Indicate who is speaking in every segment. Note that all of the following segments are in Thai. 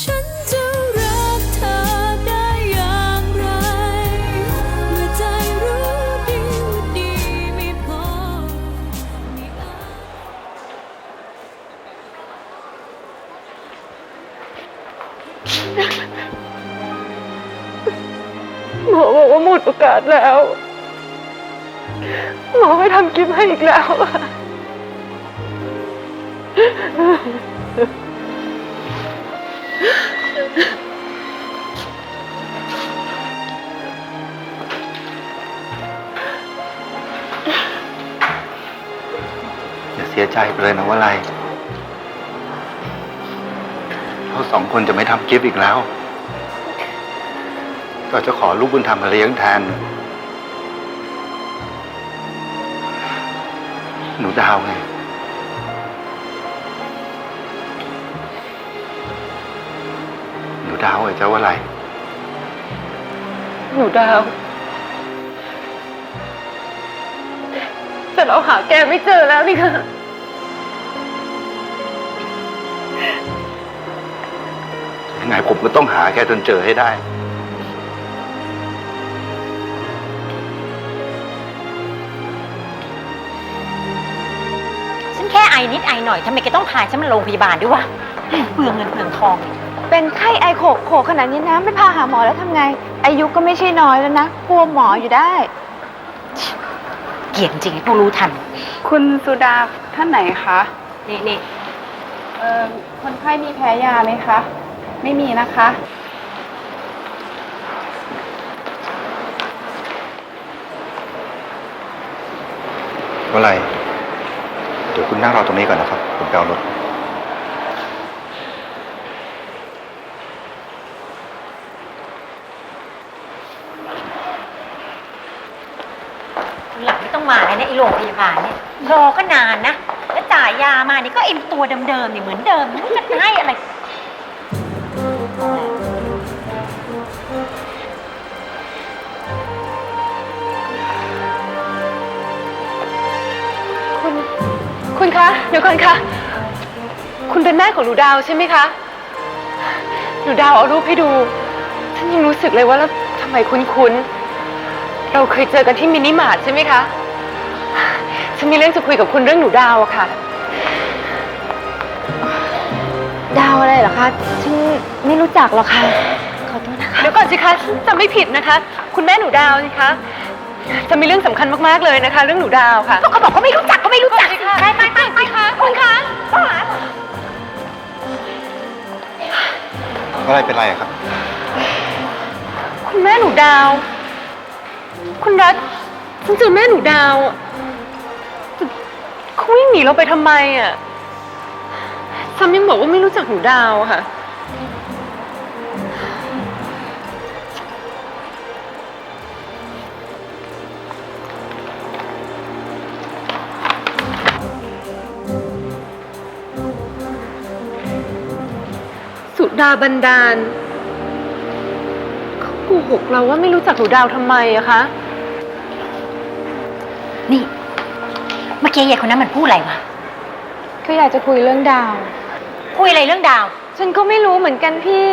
Speaker 1: ฉันจะรักเธอได้อย่างไร เมื่อใจรู้ดีว่าดีไม่พอไม่อาจ
Speaker 2: หมอบอกว่าหมดโอกาสแล้ว หมอไม่ทำกิฟให้อีกแล้วอะ
Speaker 3: อย่าเสียใจไปเลยนะว่าไรเราสองคนจะไม่ทำกิฟต์อีกแล้วก็จะขอลูกบุญธรรมมาเลี้ยงแทน หนูดาวไง ดาวไอ้เจ้าว่าไร
Speaker 2: หนูดาว แต่เราหาแกไม่เจอแล้วนี่ค่ะ
Speaker 3: ยังไงผมก็ต้องหาแกจนเจอให้ได้
Speaker 4: ฉันแค่ไอนิดไอหน่อยทำไมแกต้องพาฉันมาโรงพยาบาลด้วยวะเปลืองเงินเปลืองทอง
Speaker 5: เป็นไข้ไอโขกโขกขนาดนี้นะไม่พาหาหมอแล้วทำไง อายุก็ไม่ใช่น้อยแล้วนะกลัวหมออยู่ได้
Speaker 4: เกลียดจริงๆพวกรู้ทัน
Speaker 6: คุณสุดาท่านไหนคะ
Speaker 4: นี่นี่
Speaker 6: เอ่อคนไข้มีแพ้ยาไหมคะ ไม่มีนะคะ
Speaker 3: ว่าไร เดี๋ยวคุณนั่งรอตรงนี้ก่อนนะครับ ผมไปเอารถ
Speaker 4: หลังไม่ต้องมาแล้วเนี่ยไอโรงพยาบาลเนี่ยรอก็นานนะ แล้วจ่ายยามานี่ก็เอ็มตัวเดิมๆเนี่ยเหมือนเดิมไม่รู้จะให้อะไร
Speaker 2: คุณ คุณคะ เดี๋ยวก่อนค่ะคุณเป็นแม่ของหนูดาวใช่ไหมคะ หนูดาวเอารูปให้ดู ฉันยังรู้สึกเลยว่าแล้วทำไมคุ้นๆ เราเคยเจอกันที่มินิมาร์ทใช่ไหมคะ ฉันมีเรื่องจะคุยกับคุณเรื่องหนูดาวอะค่ะ
Speaker 5: ดาวอะไรเหรอคะฉันไม่รู้จักหรอกค่ะ ขอโทษนะคะ
Speaker 2: เดี๋ยวก่อนสิคะฉันจำไม่ผิดนะคะ คุณแม่หนูดาวสิคะจะมีเรื่องสำคัญมากๆเลยนะคะ เรื่องหนูดาวค่ะ
Speaker 4: ก็เขาบอกก็ไม่รู้จักก็ไม่รู้จักไปไปไปไป
Speaker 2: คะคุณคะ
Speaker 3: ว่าไรเป็นไรอะครับ
Speaker 2: คุณแม่หนูดาว คุณรัฐฉันเจอแม่หนูดาวอะแต่ เขาวิ่งหนีเราไปทำไมอะซัมยังบอกว่าไม่รู้จักหนูดาวอะค่ะ สุดาบันดาลเขาโกหกเราว่าไม่รู้จักหนูดาวทำไมอะคะ
Speaker 4: นี่ มื่อกี้ยายคนนั้นมันพูดอะไรวะ
Speaker 5: ก็อยากจะคุยเรื่องดาว
Speaker 4: คุยอะไรเรื่องดาว
Speaker 5: ฉันก็ไม่รู้เหมือนกันพี่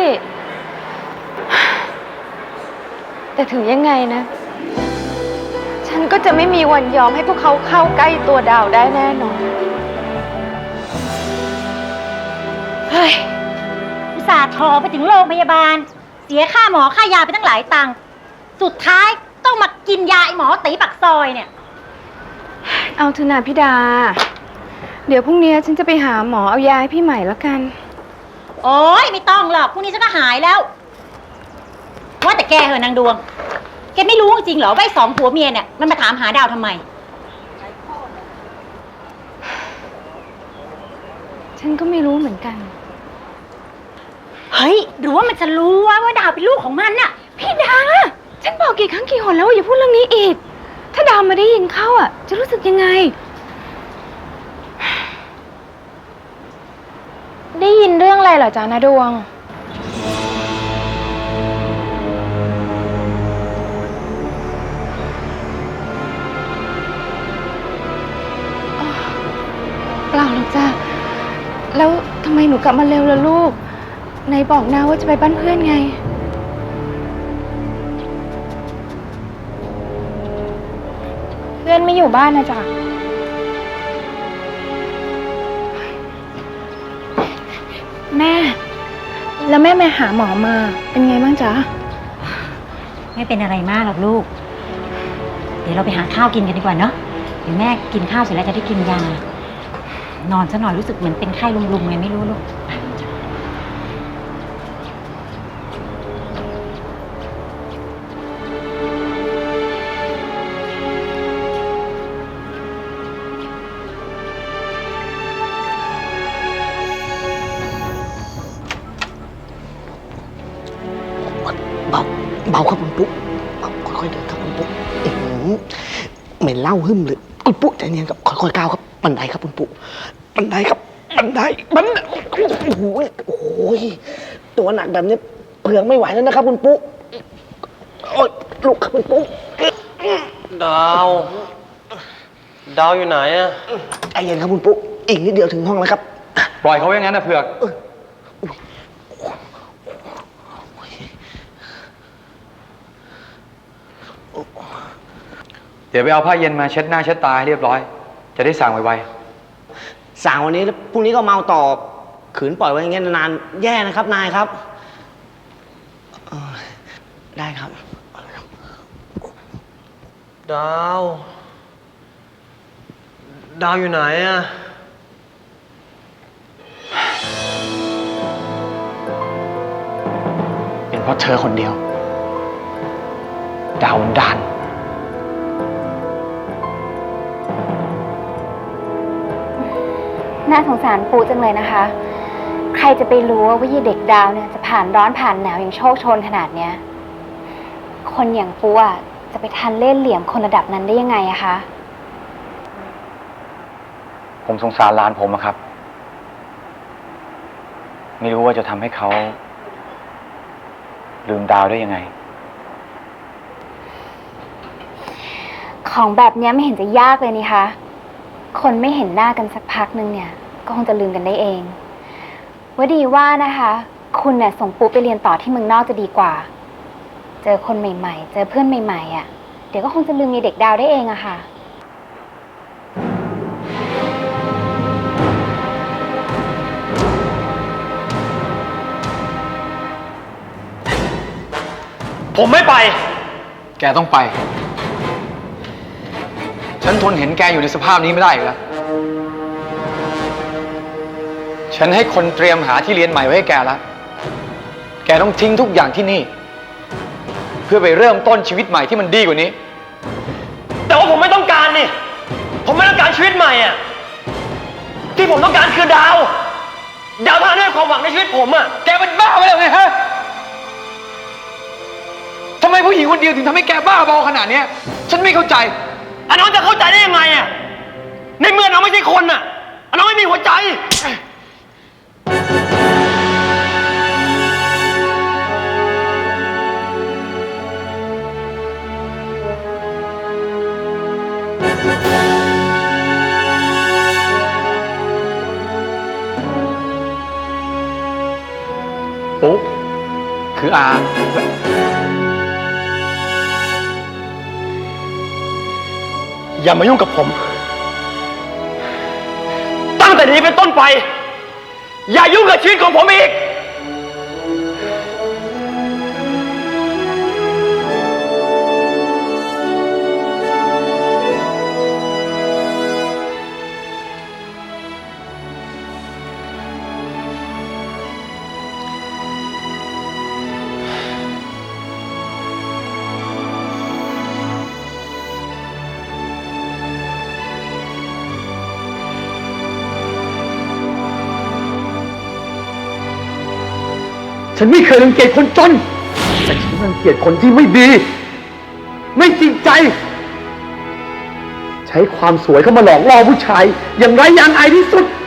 Speaker 5: แต่ถึงยังไงนะ ฉันก็จะไม่มีวันยอมให้พวกเขาเข้าใกล้ตัวดาวได้แน่นอน
Speaker 4: เฮ้ยอุตส่าห์ทอไปถึงโรงพยาบาล เสียค่าหมอค่ายาไปตั้งหลายตังค์ สุดท้ายต้องมากินยาไอหมอตีปักซอยเนี่ย
Speaker 5: เอาเถอะนาพี่ดา เดี๋ยวพรุ่งนี้ฉันจะไปหาหมอเอายาให้พี่ใหม่แล้วกัน
Speaker 4: โอ้ยไม่ต้องหรอกพรุ่งนี้ฉันก็หายแล้ว ว่าแต่แกเหอะนางดวง แกไม่รู้จริงๆเหรอว่าไอ้สองผัวเมียเนี่ยมันมาถามหาดาวทำไม
Speaker 5: ฉันก็ไม่รู้เหมือนกัน
Speaker 4: เฮ้ยหรือว่ามันจะรู้ว่าว่าดาวเป็นลูกของมันน่ะ
Speaker 5: พี่ดา ฉันบอกกี่ครั้งกี่หนแล้วว่าอย่าพูดเรื่องนี้อีก ถ้าดาวมาได้ยินเข้าอะ จะรู้สึกยังไง ได้ยินเรื่องอะไรเหรอจ๊ะนาดวง เปล่าหรอกจ้ะแล้วทำไมหนูกลับมาเร็วล่ะลูก
Speaker 7: ไหนบอกนาว่าจะไปบ้านเพื่อนไง
Speaker 8: พื่อนไม่อยู่บ้านนะจ๊ะ แม่ แล้วแม่ไปหาหมอมา เป็นไงบ้างจ๊ะ
Speaker 4: ไม่เป็นอะไรมากหรอกลูก เดี๋ยวเราไปหาข้าวกินกันดีกว่าเนาะ เดี๋ยวแม่กินข้าวเสร็จแล้วจะได้กินยา นอนซะหน่อยรู้สึกเหมือนเป็นไข้ลุมๆไงไม่รู้ลูก
Speaker 9: เหม็นเหล้าหึ่มเลยคุณปุ๊ใจเย็นครับค่อยๆก้าวครับบันไดครับคุณปุ๊บันไดครับบันไดบันไดโอ้โหโอ้โหตัวหนักแบบนี้เปลืองไม่ไหวแล้วนะครับ คุณปุ๊โอ้ยลุกครับคุณปุ๊
Speaker 10: ดาว ดาวอยู่ไหนอะ
Speaker 9: ใจเย็นครับคุณปุ๊อีกนิดเดียวถึงห้องแล้วครับ
Speaker 11: ปล่อยเขาไว้อย่างนั้นนะเผือก เดี๋ยวไปเอาผ้าเย็นมาเช็ดหน้าเช็ดตาให้เรียบร้อย จะได้สั่งไว
Speaker 9: สั่งวันนี้แล้วพรุ่งนี้ก็เมาต่อขืนปล่อยไว้อย่างเงี้ยนานๆแย่นะครับนายครับเอ่อได้ครับ
Speaker 10: ดาว ดาวอยู่ไหนอะ
Speaker 9: เป็นเพราะเธอคนเดียว ดาวดาน
Speaker 7: น่าสงสารปูจังเลยนะคะ ใครจะไปรู้ว่าวิเด็กดาวเนี่ยจะผ่านร้อนผ่านหนาวอย่างโชคโชนขนาดเนี้ย คนอย่างปูอะจะไปทันเล่นเหลี่ยมคนระดับนั้นได้ยังไงอะคะ
Speaker 11: ๆผมสงสารหลานผมอะครับ ไม่รู้ว่าจะทำให้เขา ลืมดาวได้ยังไง
Speaker 7: ของแบบเนี้ยไม่เห็นจะยากเลยนี่คะ คนไม่เห็นหน้ากันสักพักนึงเนี่ย ก็คงจะลืมกันได้เองว่าดีว่านะคะ คุณเนี่ยส่งปูไปเรียนต่อที่เมืองนอกจะดีกว่า เจอคนใหม่ๆ เจอเพื่อนใหม่ๆอะ่ะ เดี๋ยวก็คงจะลืมมีเด็กดาวได้เองอะค่ะ
Speaker 10: ผมไม่ไป
Speaker 11: แกต้องไป ฉันทนเห็นแกอยู่ในสภาพนี้ไม่ได้อีกแล้ว ฉันให้คนเตรียมหาที่เรียนใหม่ไว้ให้แกแล้ว แกต้องทิ้งทุกอย่างที่นี่ เพื่อไปเริ่มต้นชีวิตใหม่ที่มันดีกว่านี้
Speaker 10: แต่ว่าผมไม่ต้องการนี่ ผมไม่ต้องการชีวิตใหม่อะที่ผมต้องการคือดาว ดาวทางให้ความหวังในชีวิตผมอะ
Speaker 11: แกเป็นบ้าไปแล้วไงฮะทำไมผู้หญิงคนเดียวถึงทำให้แกบ้าบอขนาดเนี้ย ฉันไม่เข้าใจ
Speaker 10: อันน้องจะเข้าใจได้ยังไงอะในเมื่อน้องไม่ใช่คนอะอันน้องไม่มีหัวใจ
Speaker 11: ปุ๊คืออา
Speaker 10: อย่ามายุ่งกับผม ตั้งแต่นี้เป็นต้นไป อย่ายุ่งกับชีวิตของผมอีก
Speaker 12: ฉันไม่เคยรังเกียจคนจน แต่ฉันรังเกียจคนที่ไม่ดี ไม่จริงใจ ใช้ความสวยเข้ามาหลอกล่อผู้ชาย อย่างไรอย่างอายที่สุด
Speaker 7: ด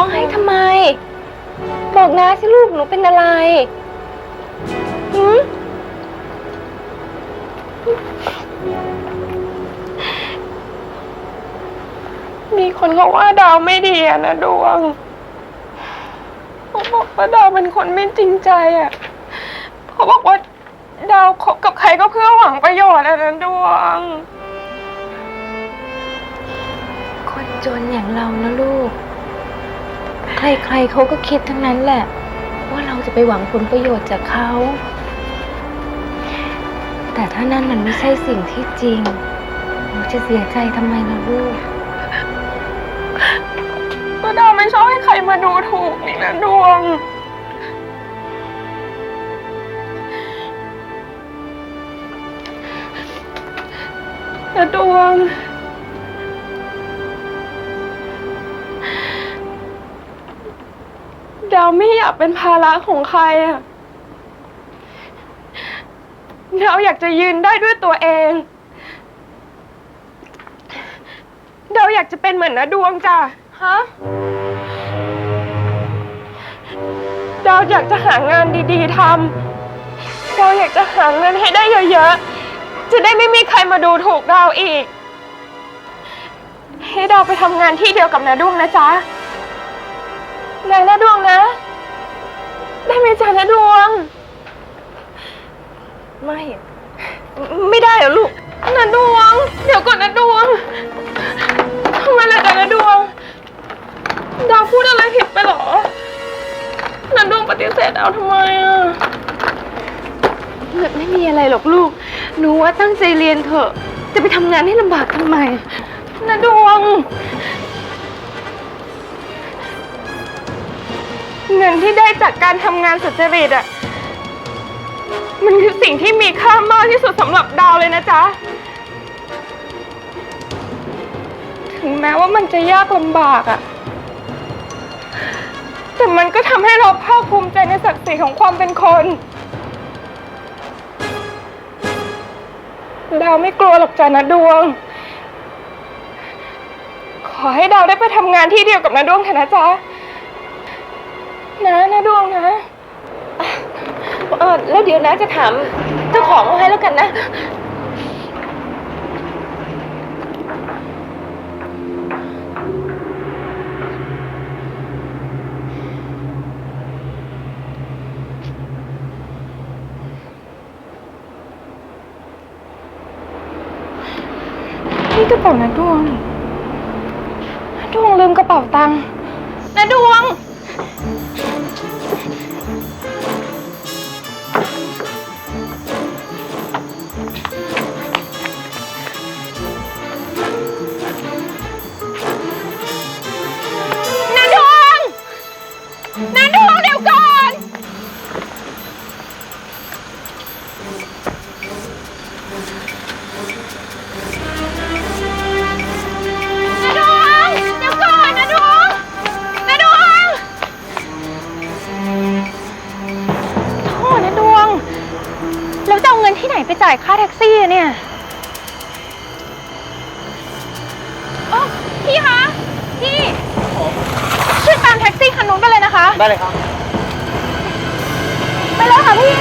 Speaker 8: ร้องไห้ทำไม บอกนะสิลูกหนูเป็นอะไรหืมมีคนเขาว่าดาวไม่ดีอะนะดวงเขาบอกว่าดาวเป็นคนไม่จริงใจอะเขาบอกว่าดาวคบกับใครก็เพื่อหวังประโยชน์อะนะดวง คนจนอย่างเรานะลูก ใครๆเขาก็คิดทั้งนั้นแหละ ว่าเราจะไปหวังผลประโยชน์จากเขา แต่ถ้านั่นมันไม่ใช่สิ่งที่จริงหนูจะเสียใจทำไมล่ะลูกก็ดาวไม่ชอบให้ใครมาดูถูกนี่นะดวงนะดวงาวไม่อยากเป็นภาระของใครอะดาวอยากจะยืนได้ด้วยตัวเอง ดาวอยากจะเป็นเหมือนนะดวงจ้ะ ฮะ ดาวอยากจะหางานดีๆทำดาวอยากจะหาเงินให้ได้เยอะๆ จะได้ไม่มีใครมาดูถูกดาวอีก ให้ดาวไปทำงานที่เดียวกับนาดวงนะจ๊ะ นะนะดวงนะ ได้ไหมจ๊ะนะดวง ไม่ ไม่ได้เหรอลูกนะดวง เดี๋ยวก่อนนะดวงทำไมล่ะจ๊ะนะดวง ดาวพูดอะไรผิดไปเหรอนะดวงปฏิเสธดาวทำไมอะไม่มีอะไรหรอกลูก หนูว่าตั้งใจเรียนเถอะ จะไปทำงานให้ลำบากทำไมนะดวง เงินที่ได้จากการทำงานสุจริตอะมันคือสิ่งที่มีค่ามากที่สุดสำหรับดาวเลยนะจ๊ะ ถึงแม้ว่ามันจะยากลำบากอะแต่มันก็ทำให้เราภาคภูมิใจในศักดิ์ศรีของความเป็นคนดาวไม่กลัวหรอกจ้ะนะดวง ขอให้ดาวได้ไปทำงานที่เดียวกับนาดวงเถอะนะจ๊ะ นะนะดวงนะเออแล้วเดี๋ยวนะจะถามเจ้าของเอาให้แล้วกันนะ นี่กระเป๋านะดวงนะดวงลืมกระเป๋าตังค์นะดวง ที่ไหนไปจ่ายค่าแท็กซี่อะเนี่ยอ๋อพี่คะ พี่ ช่วยตามแท็กซี่คันนู้นไปเลยนะคะ
Speaker 10: ได้เลยครับ
Speaker 8: ไปแล้วค่ะพี่